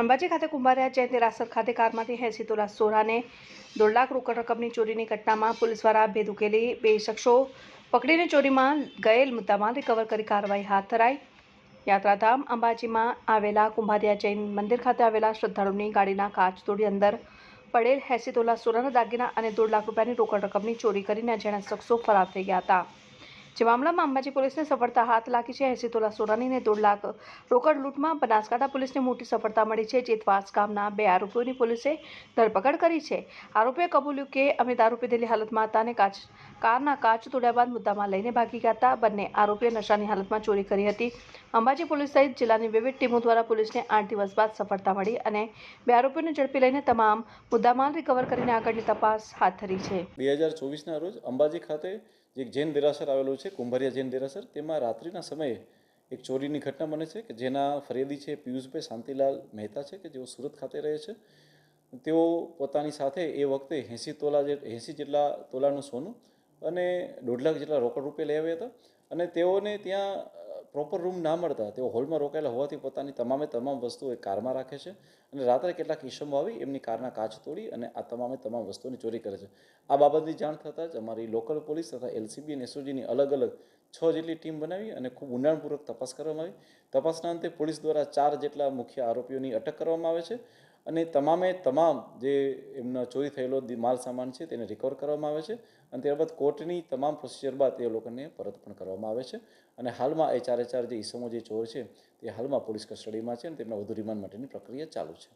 અંબાજી ખાતે કુંભારિયા જૈન રાસર ખાતે કારમાંથી હેસીતુલા તોલા સોનાને દોઢ લાખ રોકડ રકમની ચોરીની ઘટનામાં પોલીસ દ્વારા ભેદ ઉકેલી. બે શખ્સો પકડીને ચોરીમાં ગયેલ મુદ્દામાલ રિકવર કરી કાર્યવાહી હાથ ધરાઈ. યાત્રાધામ અંબાજીમાં આવેલા કુંભારિયા જૈન મંદિર ખાતે આવેલા શ્રદ્ધાળુની ગાડીના કાચ તોડી અંદર પડેલ હેસીતોલા તોલા સોનાના દાગીના અને દોઢ લાખ રૂપિયાની રોકડ રકમની ચોરી કરીને અજાણ્યા શખ્સો ફરાર થઈ ગયા હતા. જે મામલામાં અંબાજી પોલીસને સફળતા હાથ લાગી છે. એસી તોલા સોનાની દોઢ લાખ રોકડ લૂંટમાં બનાસકાંઠા પોલીસને મોટી સફળતા મળી છે. જેતવાસ ગામના બે આરોપીઓની પોલીસે ધરપકડ કરી છે. આરોપીએ કબૂલ્યું કે અમે દારૂ પીધેલી હાલતમાં હતા અને કાચ કારના કાચ તોડ્યા બાદ મુદ્દામાં લઈને ભાગી ગયા હતા બંને આરોપીએ નશાની હાલતમાં ચોરી કરી હતી. અંબાજી પોલીસ સહિત જિલ્લાની વિવિધ ટીમો દ્વારા પોલીસને આઠ દિવસ બાદ સફળતા મળી અને બે આરોપીઓને ઝડપી લઈને તમામ મુદ્દામાલ રિકવર કરીને આગળની તપાસ હાથ ધરી છે. બે હજાર ચોવીસના રોજ અંબાજી ખાતે જે એક જૈન દેરાસર આવેલું છે, કુંભારિયા જૈન દેરાસર, તેમાં રાત્રિના સમયે એક ચોરીની ઘટના બને છે કે જેના ફરિયાદી છે પિયુષભાઈ શાંતિલાલ મહેતા છે કે જેઓ સુરત ખાતે રહે છે. તેઓ પોતાની સાથે એ વખતે એંસી તોલા એંસી જેટલા તોલાનું સોનું અને દોઢ લાખ જેટલા રોકડ રૂપિયા લઈ આવ્યા હતા અને તેઓને ત્યાં પ્રોપર રૂમ ના મળતા, તેઓ હોલમાં રોકાયેલા હોવાથી પોતાની તમામે તમામ વસ્તુઓ એ કારમાં રાખે છે અને રાત્રે કેટલાક ઈસમો આવી એમની કારના કાચ તોડી અને આ તમામે તમામ વસ્તુઓની ચોરી કરે છે. આ બાબતની જાણ થતાં જ અમારી લોકલ પોલીસ તથા એલસીબી અને એસઓજીની અલગ અલગ છ જેટલી ટીમ બનાવી અને ખૂબ ઊંડાણપૂર્વક તપાસ કરવામાં આવી. તપાસના અંતે પોલીસ દ્વારા ચાર જેટલા મુખ્ય આરોપીઓની અટક કરવામાં આવે છે અને તમામે તમામ જે એમનો ચોરી થયેલો માલ સામાન છે તેને રિકવર કરવામાં આવે છે અને ત્યારબાદ કોર્ટની તમામ પ્રોસિજર બાદ એ લોકોને પરત પણ કરવામાં આવે છે. અને હાલમાં એ ચારે ચાર જે ઈસમો જે ચોર છે તે હાલમાં પોલીસ કસ્ટડીમાં છે અને તેમના વધુ રિમાન્ડ માટેની પ્રક્રિયા ચાલુ છે.